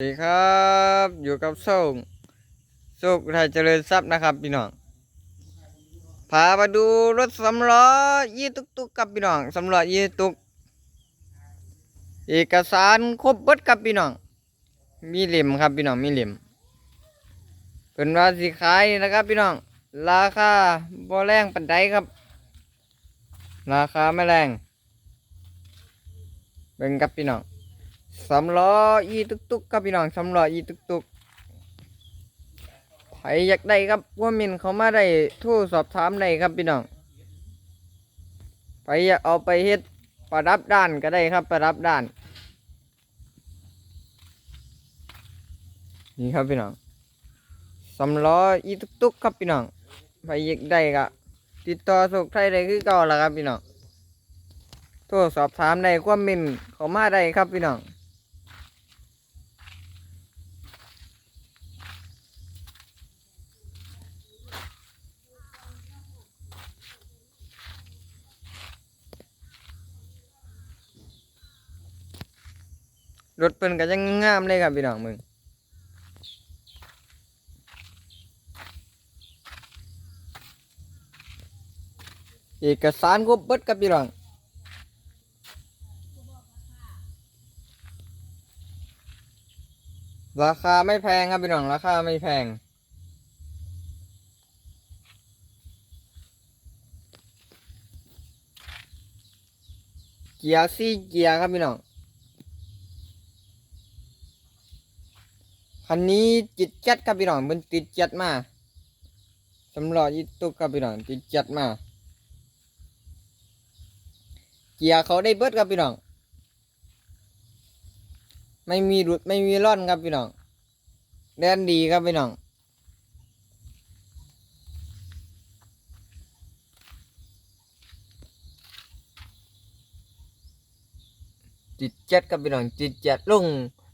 สวัสดีครับอยู่กับโซ่งโซ่ไทยเจริญทรัพย์นะครับพี่น้องพามาดูรถสำล้อยี่ตุกตุกกับพี่น้องสำล้อยี่ตุก เอกสารครบเบิดกับพี่น้อง มีเหลี่ยมครับพี่น้องมีเหลี่ยมเป็นว่าสิขายนะครับพี่น้อง ราคาบ่แรงปันใดครับ ราคาไม่แรงเบิ่งกับพี่น้อง สำล้ออีตุกตุกครับพี่น้องสำล้ออีตุกตุกใครอยากได้ครับว่ามินเขามาได้ทู่สอบถามได้ครับพี่น้องไปอยากเอาไปเฮ็ดประดับด้านก็ได้ครับประดับด้าน นี่ครับพี่น้องสำล้ออีตุกตุกครับพี่น้องไปอยากได้ก็ติดต่อสุขไทยได้คือเก่าแล้วครับพี่น้องโทรสอบถามได้ความมินเขามาได้ครับพี่น้อง รถเพิ่นก็ยังงามเลยครับพี่น้องมึงเอกสารครบเบิดครับพี่น้องราคาไม่แพงครับพี่น้องราคาไม่แพงเกียร์ซี่เกียร์ครับพี่น้อง คันนี้จิตจัดครับพี่น้องมันติดจัดมาสำหรับอีตุกครับพี่น้องติดจัดมา เกียร์เขาได้เบิดครับพี่น้อง ไม่มีรุดไม่มีร่อนครับพี่น้องเดินดีครับพี่น้องจิตเจัดครับพี่น้องจิตเจัดลง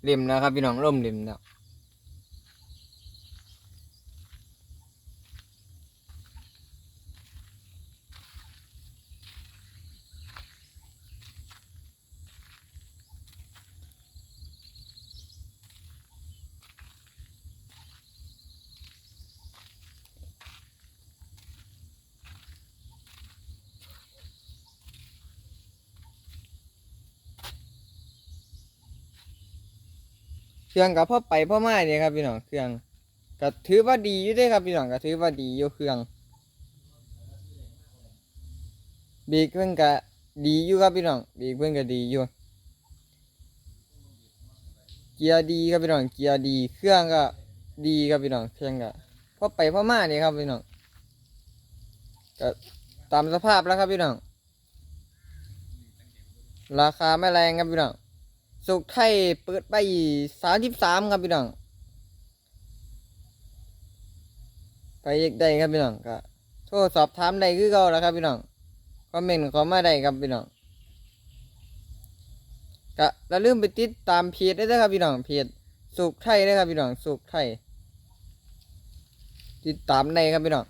เล่มแล้วครับพี่น้องล่มเล่มแล้ เครื่องกับพ่อไปพ่อม้เนี่ยครับพี่น้องเครื่องก็ถือว่าดีอยู่ด้ครับพี่น้องก็ถือว่าดีอยู่เครื่องเบรกเพิ่นก็ดีอยู่ครับพี่น้องเบรกเพิ่นก็ดีอยู่เกียร์ดีครับพี่น้องเกียร์ดี เครื่องก็ดีครับพี่น้องเครื่องก็พ่อไปพ่อมาเนี่ยครับพี่น้องก็ตามสภาพแล้วครับพี่น้องราคาไม่แรงครับพี่น้อง สุขไทยเปิดไปสามสิบสามครับพี่น้องไปอยากได้ครับพี่น้องก็โทรสอบถามได้คือเก่าแล้วครับพี่น้องคอมเมนต์ขอมาได้ครับพี่น้องก็อย่าลืมไปติดตามเพจได้ด้วยครับพี่น้องเพจสุขไทยนะครับพี่น้องสุขไทยติดตามได้ครับพี่น้อง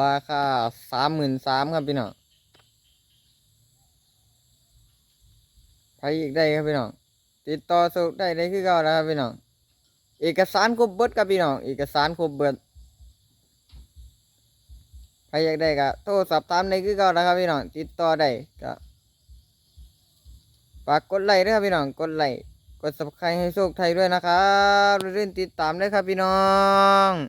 ราคาสามหมื่นสามครับพี่น้องไปอีกได้ครับพี่น้อง ติดต่อสุได้ได้คือเก่านะครับพี่น้อง เอกสารครบเบิดครับพี่น้อง เอกสารครบเบิดใครอยากได้ก็โทรสอบถามได้คือเก่านะครับพี่น้อง ติดต่อได้ก็ฝากกดไลค์ด้วยครับพี่น้อง กดไลค์ กด subscribe ให้โชคไทยด้วยนะครับเรื่อยๆติดตามได้ครับพี่น้อง